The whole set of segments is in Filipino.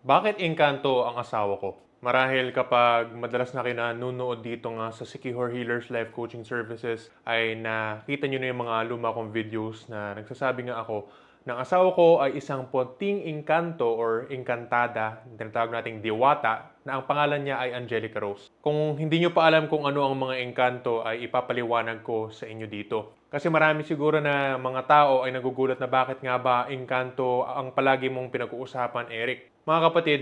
Bakit engkanto ang asawa ko? Marahil kapag madalas na kayo nanonood dito nga sa Sikihor Healers Life Coaching Services ay nakita nyo na yung mga luma kong videos na nagsasabi nga ako ng asawa ko ay isang puting engkanto or engkantada, tinatawag nating diwata, na ang pangalan niya ay Angelica Rose. Kung hindi nyo pa alam kung ano ang mga engkanto ay ipapaliwanag ko sa inyo dito. Kasi marami siguro na mga tao ay nagugulat na bakit nga ba engkanto ang palagi mong pinag-uusapan, Eric. Mga kapatid,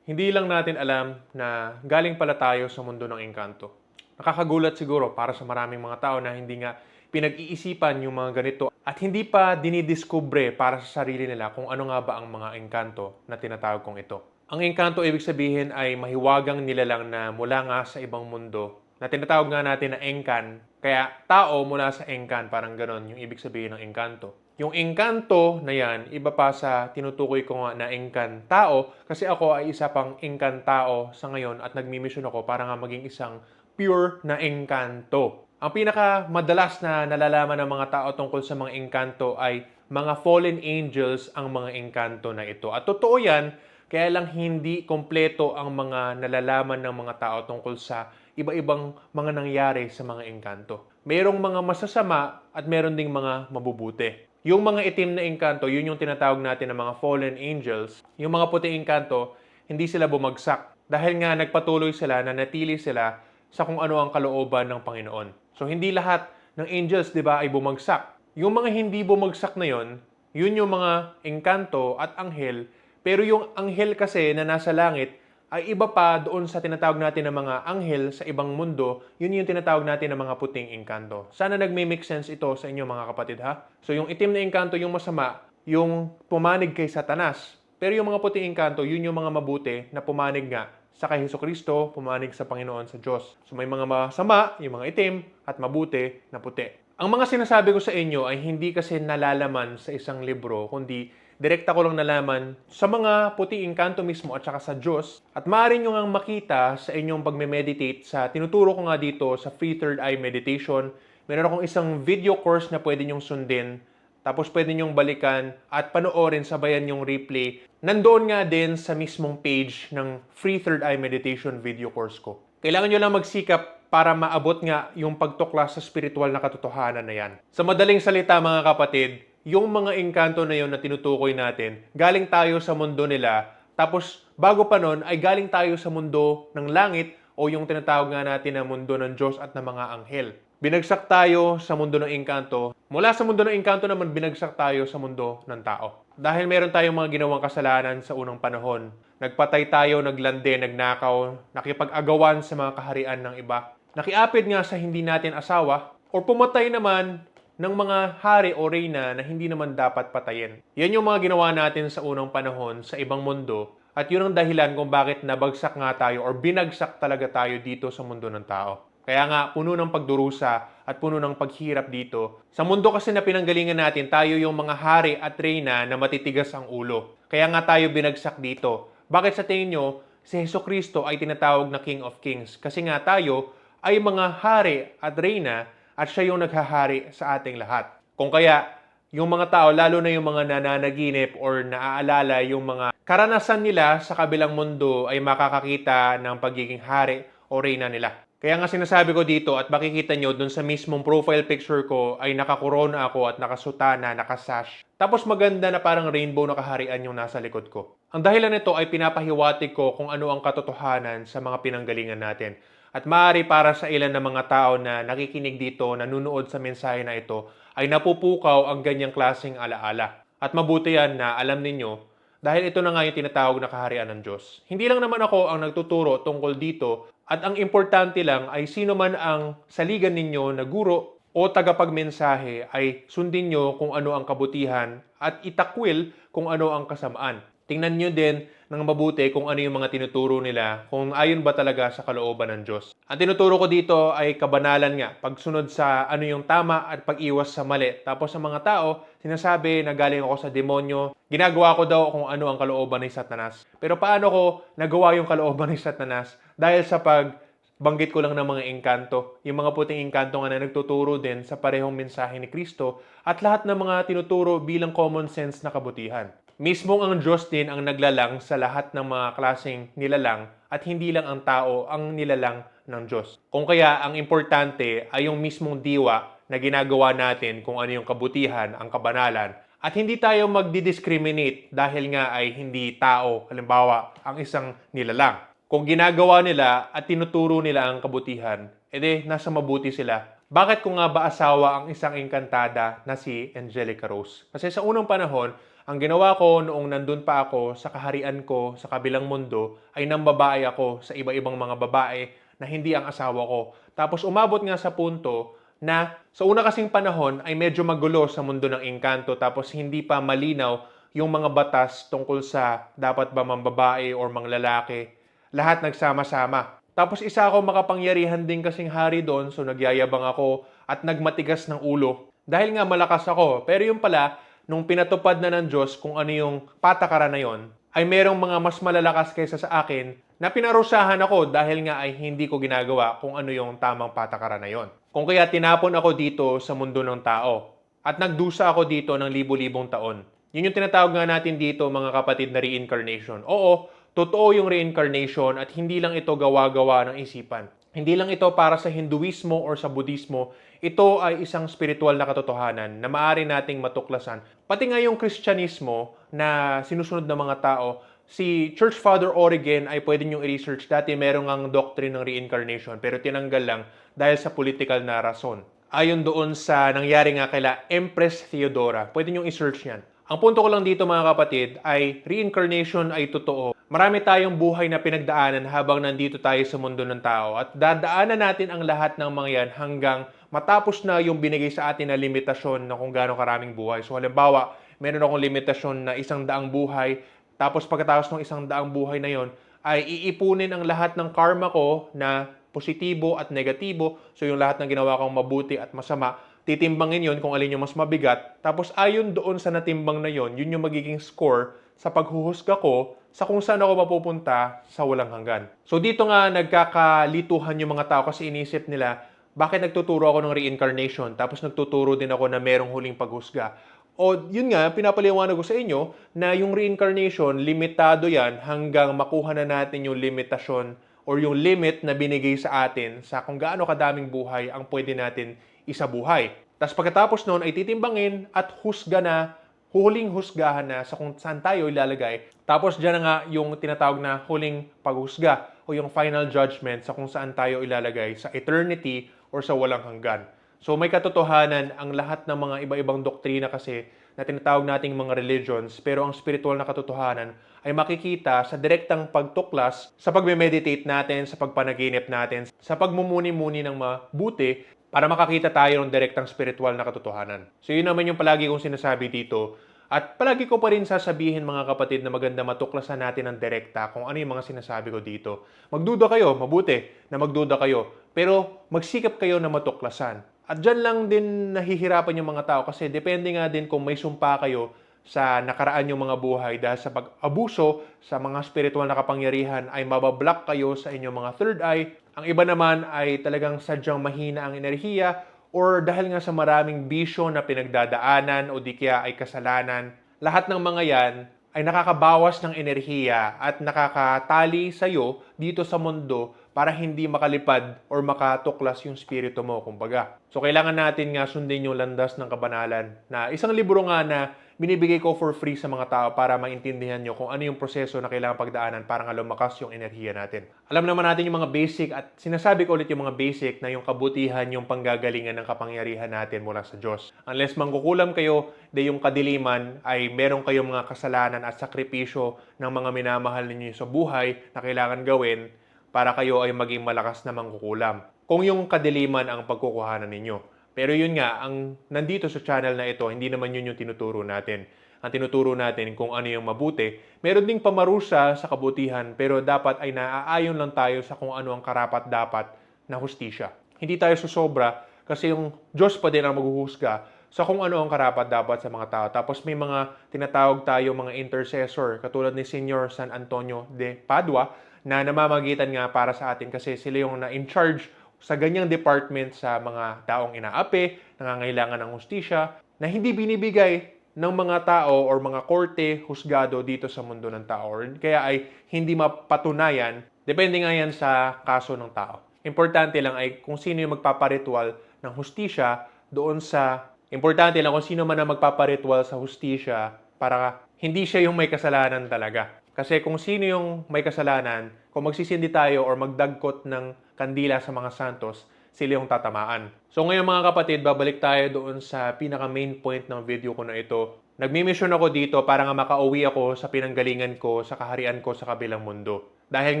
hindi lang natin alam na galing pala tayo sa mundo ng engkanto. Nakakagulat siguro para sa maraming mga tao na hindi nga pinag-iisipan yung mga ganito at hindi pa dinidiskubre para sa sarili nila kung ano nga ba ang mga engkanto na tinatawag kong ito. Ang engkanto ibig sabihin ay mahiwagang nilalang na mula nga sa ibang mundo na tinatawag nga natin na engkan. Kaya tao mula sa engkan, parang ganon yung ibig sabihin ng engkanto. Yung engkanto na yan, iba pa sa tinutukoy ko nga na engkan tao kasi ako ay isa pang engkan tao sa ngayon at nagmimisyon ako para nga maging isang pure na engkanto. Ang pinaka madalas na nalalaman ng mga tao tungkol sa mga engkanto ay mga fallen angels ang mga engkanto na ito. At totoo yan, kaya lang hindi kompleto ang mga nalalaman ng mga tao tungkol sa iba-ibang mga nangyari sa mga engkanto. Merong mga masasama at meron ding mga mabubuti. Yung mga itim na engkanto, yun yung tinatawag natin na mga fallen angels. Yung mga puting engkanto, hindi sila bumagsak. Dahil nga nagpatuloy sila, na natili sila sa kung ano ang kalooban ng Panginoon. So hindi lahat ng angels, 'di ba, ay bumagsak. Yung mga hindi bumagsak na 'yon, yun yung mga engkanto at anghel, pero yung anghel kasi na nasa langit ay iba pa doon sa tinatawag natin ng mga anghel sa ibang mundo, yun yung tinatawag natin ng mga puting engkanto. Sana nagme-make sense ito sa inyo mga kapatid ha. So yung itim na engkanto yung masama, yung pumanig kay Satanas. Pero yung mga puting engkanto, yun yung mga mabuti na pumanig nga sa kay Hesus Kristo, pumanig sa Panginoon sa Diyos. So may mga masama, yung mga itim, at mabuti na puti. Ang mga sinasabi ko sa inyo ay hindi kasi nalalaman sa isang libro, kundi direkta ko lang nalaman sa mga puti engkanto mismo at saka sa Diyos. At maaari nyo nga makita sa inyong pagme-meditate sa tinuturo ko nga dito sa Free Third Eye Meditation. Meron akong isang video course na pwede nyong sundin tapos pwede nyong balikan at panoorin, sabayan yung replay. Nandoon nga din sa mismong page ng Free Third Eye Meditation video course ko. Kailangan nyo lang magsikap para maabot nga yung pagtuklas sa spiritual na katotohanan na yan. Sa madaling salita mga kapatid, yung mga engkanto na yun na tinutukoy natin, galing tayo sa mundo nila, tapos bago pa nun ay galing tayo sa mundo ng langit o yung tinatawag nga natin na mundo ng Diyos at ng mga anghel. Binagsak tayo sa mundo ng engkanto. Mula sa mundo ng engkanto naman, binagsak tayo sa mundo ng tao. Dahil meron tayong mga ginawang kasalanan sa unang panahon. Nagpatay tayo, naglande, nagnakaw, nakipag-agawan sa mga kaharian ng iba. Nakiapid nga sa hindi natin asawa, or pumatay naman ng mga hari o reyna na hindi naman dapat patayin. Yan yung mga ginawa natin sa unang panahon sa ibang mundo at yun ang dahilan kung bakit nabagsak nga tayo or binagsak talaga tayo dito sa mundo ng tao. Kaya nga, puno ng pagdurusa at puno ng paghirap dito. Sa mundo kasi na pinanggalingan natin, tayo yung mga hari at reyna na matitigas ang ulo. Kaya nga tayo binagsak dito. Bakit sa tingin nyo, si Heso Kristo ay tinatawag na King of Kings? Kasi nga tayo ay mga hari at reyna at siya yung naghahari sa ating lahat. Kung kaya, yung mga tao, lalo na yung mga nananaginip or naaalala yung mga karanasan nila sa kabilang mundo ay makakakita ng pagiging hari o reyna nila. Kaya nga sinasabi ko dito at makikita nyo dun sa mismong profile picture ko ay nakakorona ako at nakasutana, nakasash. Tapos maganda na parang rainbow na kaharian yung nasa likod ko. Ang dahilan nito ay pinapahiwatig ko kung ano ang katotohanan sa mga pinanggalingan natin. At maaari para sa ilan ng mga tao na nakikinig dito, nanunood sa mensahe na ito, ay napupukaw ang ganyang klaseng alaala. At mabuti yan na alam ninyo dahil ito na nga yung tinatawag na kaharian ng Diyos. Hindi lang naman ako ang nagtuturo tungkol dito at ang importante lang ay sino man ang saligan ninyo na guro o tagapagmensahe ay sundin nyo kung ano ang kabutihan at itakwil kung ano ang kasamaan. Tingnan nyo din ng mabuti kung ano yung mga tinuturo nila, kung ayon ba talaga sa kalooban ng Diyos. Ang tinuturo ko dito ay kabanalan nga, pagsunod sa ano yung tama at pag-iwas sa mali. Tapos sa mga tao, sinasabi na galing ako sa demonyo, ginagawa ko daw kung ano ang kalooban ni Satanas. Pero paano ko nagawa yung kalooban ni Satanas? Dahil sa pag banggit ko lang ng mga engkanto, yung mga puting engkanto nga na nagtuturo din sa parehong mensahe ni Kristo at lahat ng mga tinuturo bilang common sense na kabutihan. Mismong ang Diyos din ang naglalang sa lahat ng mga klaseng nilalang at hindi lang ang tao ang nilalang ng Diyos. Kung kaya ang importante ay yung mismong diwa na ginagawa natin kung ano yung kabutihan, ang kabanalan, at hindi tayo magdi-discriminate dahil nga ay hindi tao, halimbawa, ang isang nilalang. Kung ginagawa nila at tinuturo nila ang kabutihan, edi nasa mabuti sila. Bakit ko nga ba asawa ang isang engkantada na si Angelica Rose? Kasi sa unang panahon, ang ginawa ko noong nandun pa ako sa kaharian ko sa kabilang mundo ay nang babae ako sa iba-ibang mga babae na hindi ang asawa ko. Tapos umabot nga sa punto na sa una kasing panahon ay medyo magulo sa mundo ng engkanto tapos hindi pa malinaw yung mga batas tungkol sa dapat ba mambabae or manglalaki. Lahat nagsama-sama. Tapos isa ako makapangyarihan din kasing hari doon so nagyayabang ako at nagmatigas ng ulo. Dahil nga malakas ako. Pero yung pala, nung pinatupad na ng Diyos kung ano yung patakaran na yon, ay merong mga mas malalakas kaysa sa akin na pinarusahan ako dahil nga ay hindi ko ginagawa kung ano yung tamang patakaran na yon. Kung kaya tinapon ako dito sa mundo ng tao at nagdusa ako dito ng libo-libong taon. Yun yung tinatawag nga natin dito mga kapatid na reincarnation. Oo, totoo yung reincarnation at hindi lang ito gawa-gawa ng isipan. Hindi lang ito para sa Hinduismo or sa Budismo. Ito ay isang spiritual na katotohanan na maaari nating matuklasan. Pati nga yung Kristyanismo na sinusunod ng mga tao, si Church Father Origen ay pwede nyo i-research. Dati merong ang doctrine ng reincarnation pero tinanggal lang dahil sa political na rason. Ayon doon sa nangyari nga kaila Empress Theodora. Pwede nyo i-search yan. Ang punto ko lang dito mga kapatid ay reincarnation ay totoo. Marami tayong buhay na pinagdaanan habang nandito tayo sa mundo ng tao at dadaanan natin ang lahat ng mga yan hanggang matapos na yung binigay sa atin na limitasyon na kung gaano karaming buhay. So halimbawa, meron akong limitasyon na isang daang buhay tapos pagkatapos ng isang daang buhay na yon ay iipunin ang lahat ng karma ko na positibo at negatibo. So yung lahat ng ginawa kong mabuti at masama, titimbangin yon kung alin yung mas mabigat. Tapos ayon doon sa natimbang na yon, yun yung magiging score sa paghuhusga ko sa kung saan ako mapupunta sa walang hanggan. So dito nga nagkakalituhan yung mga tao kasi inisip nila, bakit nagtuturo ako ng reincarnation tapos nagtuturo din ako na merong huling paghusga. O yun nga, pinapaliwanag ko sa inyo na yung reincarnation, limitado yan hanggang makuha na natin yung limitasyon or yung limit na binigay sa atin sa kung gaano kadaming buhay ang pwede natin isabuhay. Tapos pagkatapos noon ay titimbangin at husga na, huling husgahan na sa kung saan tayo ilalagay. Tapos dyan na nga yung tinatawag na huling paghusga o yung final judgment sa kung saan tayo ilalagay sa eternity or sa walang hanggan. So may katotohanan ang lahat ng mga iba-ibang doktrina kasi na tinatawag nating mga religions pero ang spiritual na katotohanan ay makikita sa direktang pagtuklas sa pagme-meditate natin, sa pagpanaginip natin, sa pagmumuni-muni ng mabuti para makakita tayo ng direktang spiritual na katotohanan. So yun naman yung palagi kong sinasabi dito. At palagi ko pa rin sasabihin mga kapatid na maganda matuklasan natin ng direkta kung ano yung mga sinasabi ko dito. Magduda kayo, mabuti na magduda kayo. Pero magsikap kayo na matuklasan. At dyan lang din nahihirapan yung mga tao kasi depende nga din kung may sumpa kayo sa nakaraan yung mga buhay dahil sa pag-abuso sa mga spiritual na kapangyarihan ay mabablock kayo sa inyong mga third eye. Ang iba naman ay talagang sadyang mahina ang enerhiya or dahil nga sa maraming bisyo na pinagdadaanan o di kaya ay kasalanan. Lahat ng mga yan ay nakakabawas ng enerhiya at nakakatali sa'yo dito sa mundo para hindi makalipad or makatuklas yung spirito mo, kumbaga. So, kailangan natin nga sundin yung landas ng kabanalan na isang libro nga na binibigay ko for free sa mga tao para maintindihan nyo kung ano yung proseso na kailangan pagdaanan para nga lumakas yung enerhiya natin. Alam naman natin yung mga basic at sinasabi ko ulit yung mga basic na yung kabutihan, yung panggagalingan ng kapangyarihan natin mula sa Diyos. Unless mangkukulam kayo, de yung kadiliman ay meron kayong mga kasalanan at sakripisyo ng mga minamahal ninyo sa buhay na kailangan gawin para kayo ay maging malakas na mangkukulam. Kung yung kadiliman ang pagkukuhanan ninyo. Pero yun nga, ang nandito sa channel na ito, hindi naman yun yung tinuturo natin. Ang tinuturo natin kung ano yung mabuti. Meron ding pamarusa sa kabutihan, pero dapat ay naaayon lang tayo sa kung ano ang karapat dapat na hustisya. Hindi tayo susobra kasi yung Diyos pa din ang maghuhusga sa kung ano ang karapat dapat sa mga tao. Tapos may mga tinatawag tayo mga intercessor, katulad ni Senior San Antonio de Padua, na namamagitan nga para sa atin kasi sila yung na-in charge sa ganyang department sa mga taong inaapi, nangangailangan ng hustisya, na hindi binibigay ng mga tao or mga korte, husgado dito sa mundo ng tao. Kaya ay hindi mapatunayan, depende nga yan sa kaso ng tao. Importante lang ay kung sino yung magpaparitual ng hustisya doon sa... Importante lang kung sino man ang magpaparitual sa hustisya para hindi siya yung may kasalanan talaga. Kasi kung sino yung may kasalanan, kung magsisindi tayo or magdagkot ng kandila sa mga santos, sila yung tatamaan. So ngayon mga kapatid, babalik tayo doon sa pinaka main point ng video ko na ito. Nagmi-mission ako dito para nga makauwi ako sa pinanggalingan ko, sa kaharian ko sa kabilang mundo. Dahil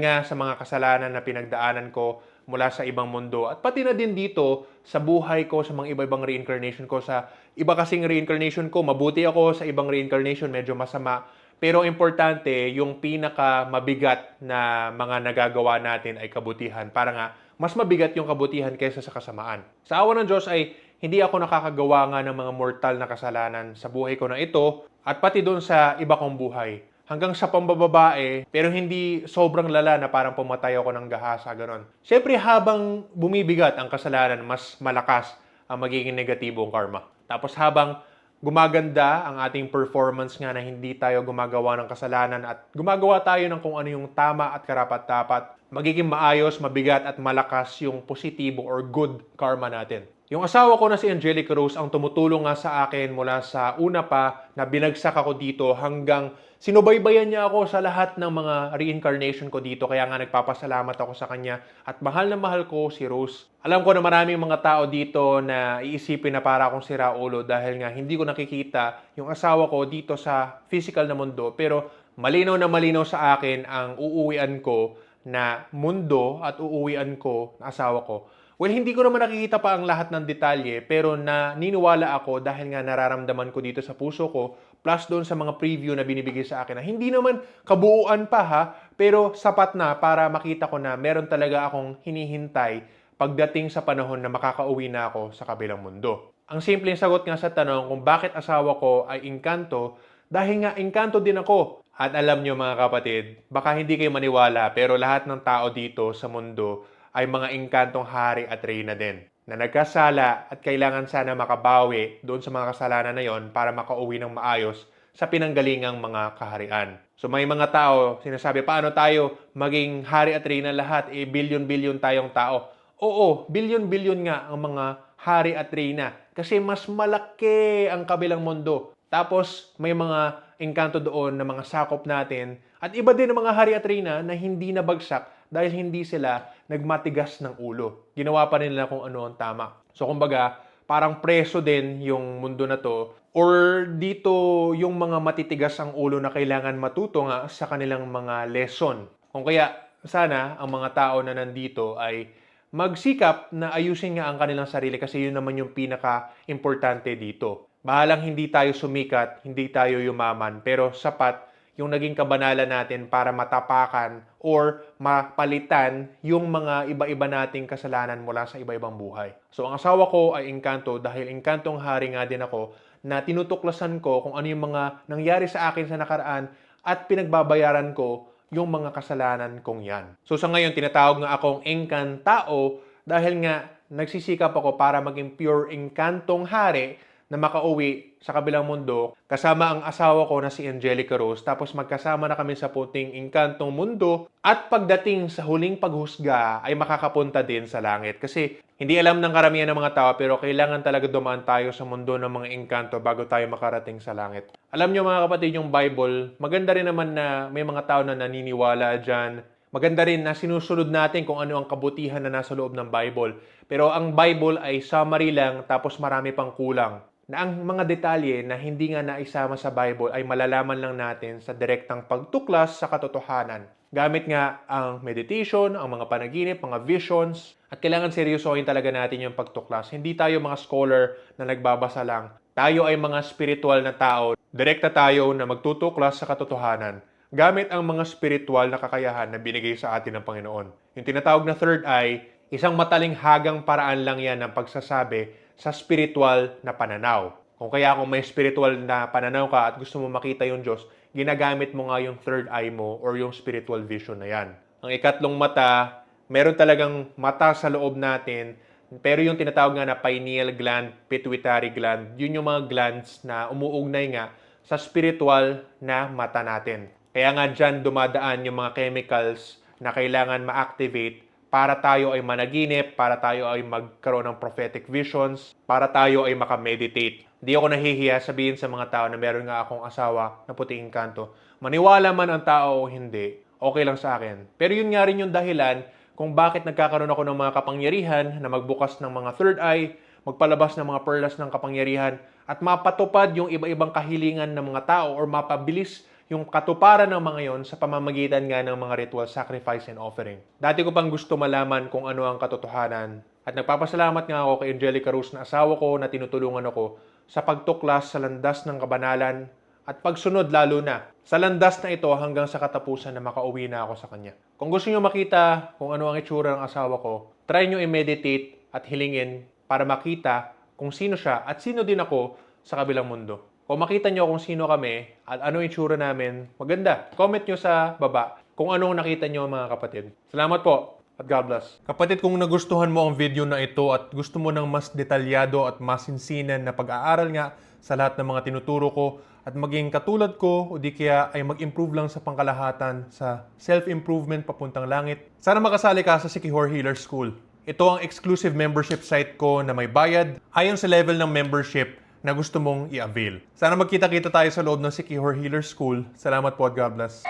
nga sa mga kasalanan na pinagdaanan ko mula sa ibang mundo at pati na din dito sa buhay ko, sa mga iba-ibang reincarnation ko, sa iba kasing reincarnation ko, mabuti ako, sa ibang reincarnation medyo masama. Pero importante, yung pinaka mabigat na mga nagagawa natin ay kabutihan para nga mas mabigat yung kabutihan kaysa sa kasamaan. Sa awa ng Diyos ay hindi ako nakakagawa nga ng mga mortal na kasalanan sa buhay ko na ito at pati doon sa iba kong buhay. Hanggang sa pambababae, pero hindi sobrang lala na parang pumatay ako ng gahasa, ganon. Siyempre, habang bumibigat ang kasalanan, mas malakas ang magiging negatibong karma. Tapos habang gumaganda ang ating performance nga na hindi tayo gumagawa ng kasalanan at gumagawa tayo ng kung ano yung tama at karapat-dapat, magiging maayos, mabigat at malakas yung positibo or good karma natin. Yung asawa ko na si Angelica Rose ang tumutulong nga sa akin mula sa una pa na binagsak ako dito hanggang sinubaybayan niya ako sa lahat ng mga reincarnation ko dito kaya nga nagpapasalamat ako sa kanya at mahal na mahal ko si Rose. Alam ko na maraming mga tao dito na iisipin na para akong sira ulo dahil nga hindi ko nakikita yung asawa ko dito sa physical na mundo pero malinaw na malinaw sa akin ang uuwian ko na mundo at uuwian ko na asawa ko. Well, hindi ko naman nakikita pa ang lahat ng detalye, pero naniniwala ako dahil nga nararamdaman ko dito sa puso ko, plus doon sa mga preview na binibigay sa akin na hindi naman kabuuan pa ha, pero sapat na para makita ko na meron talaga akong hinihintay pagdating sa panahon na makakauwi na ako sa kabilang mundo. Ang simpleng sagot nga sa tanong kung bakit asawa ko ay engkanto, dahil nga engkanto din ako. At alam nyo mga kapatid, baka hindi kayo maniwala pero lahat ng tao dito sa mundo ay mga engkantong hari at reyna din na nagkasala at kailangan sana makabawi doon sa mga kasalanan na yon para makauwi ng maayos sa pinanggalingang mga kaharian. So may mga tao, sinasabi, paano tayo maging hari at reyna lahat? Eh, bilyon-bilyon tayong tao. Oo, bilyon-bilyon nga ang mga hari at reyna kasi mas malaki ang kabilang mundo. Tapos may mga engkanto doon na mga sakop natin at iba din ang mga hari at reyna na hindi nabagsak dahil hindi sila nagmatigas ng ulo. Ginawa pa nila kung ano ang tama. So kumbaga, parang preso din yung mundo na to or dito yung mga matitigas ang ulo na kailangan matuto nga sa kanilang mga lesson. Kung kaya sana ang mga tao na nandito ay magsikap na ayusin nga ang kanilang sarili kasi yun naman yung pinaka-importante dito. Bahalang hindi tayo sumikat, hindi tayo yumaman, pero sapat yung naging kabanalan natin para matapakan or mapalitan yung mga iba-iba nating kasalanan mula sa iba-ibang buhay. So ang asawa ko ay engkanto dahil engkantong hari nga din ako na tinutuklasan ko kung ano yung mga nangyari sa akin sa nakaraan at pinagbabayaran ko yung mga kasalanan kong yan. So sa ngayon, tinatawag nga akong engkantao dahil nga nagsisikap ako para maging pure engkantong hari na makauwi sa kabilang mundo kasama ang asawa ko na si Angelica Rose. Tapos magkasama na kami sa puting engkantong mundo. At pagdating sa huling paghusga ay makakapunta din sa langit. Kasi hindi alam ng karamihan ng mga tao pero kailangan talaga dumaan tayo sa mundo ng mga engkanto bago tayo makarating sa langit. Alam nyo mga kapatid yung Bible, maganda rin naman na may mga tao na naniniwala dyan. Maganda rin na sinusunod natin kung ano ang kabutihan na nasa loob ng Bible. Pero ang Bible ay summary lang tapos marami pang kulang na ang mga detalye na hindi nga naisama sa Bible ay malalaman lang natin sa direktang pagtuklas sa katotohanan. Gamit nga ang meditation, ang mga panaginip, mga visions, at kailangan seryosohin talaga natin yung pagtuklas. Hindi tayo mga scholar na nagbabasa lang. Tayo ay mga spiritual na tao. Direkta tayo na magtutuklas sa katotohanan gamit ang mga spiritual na kakayahan na binigay sa atin ng Panginoon. Yung tinatawag na third eye, isang mataling hagang paraan lang yan ng pagsasabi sa spiritual na pananaw. Kung kaya kung may spiritual na pananaw ka at gusto mo makita yung Diyos, ginagamit mo nga yung third eye mo or yung spiritual vision na yan. Ang ikatlong mata, meron talagang mata sa loob natin Pero yung tinatawag nga na pineal gland, pituitary gland, yun yung mga glands na umuugnay nga sa spiritual na mata natin. Kaya nga dyan dumadaan yung mga chemicals na kailangan ma-activate para tayo ay managinip, para tayo ay magkaroon ng prophetic visions, para tayo ay makameditate. Di ako nahihiya sabihin sa mga tao na meron nga akong asawa na puting kanto. Maniwala man ang tao o hindi, okay lang sa akin. Pero yun nga rin yung dahilan kung bakit nagkakaroon ako ng mga kapangyarihan na magbukas ng mga third eye, magpalabas ng mga perlas ng kapangyarihan, at mapatupad yung iba-ibang kahilingan ng mga tao or mapabilis yung katuparan ng mga yon sa pamamagitan nga ng mga ritual sacrifice and offering. Dati ko pang gusto malaman kung ano ang katotohanan at nagpapasalamat nga ako kay Angelica Rose na asawa ko na tinutulungan ako sa pagtuklas sa landas ng kabanalan at pagsunod lalo na sa landas na ito hanggang sa katapusan na makauwi na ako sa kanya. Kung gusto niyo makita kung ano ang itsura ng asawa ko, try niyo i-meditate at hilingin para makita kung sino siya at sino din ako sa kabilang mundo. Kung makita nyo kung sino kami at ano itsura namin, maganda. Comment nyo sa baba kung anong nakita nyo mga kapatid. Salamat po at God bless. Kapatid, kung nagustuhan mo ang video na ito at gusto mo ng mas detalyado at masinsinan na pag-aaral nga sa lahat ng mga tinuturo ko at maging katulad ko o di kaya ay mag-improve lang sa pangkalahatan sa self-improvement papuntang langit, sana makasali ka sa Sikihor Healer School. Ito ang exclusive membership site ko na may bayad ayon sa level ng membership na gusto mong i-avail. Sana magkita-kita tayo sa loob ng Sikihor Healer School. Salamat po at God bless.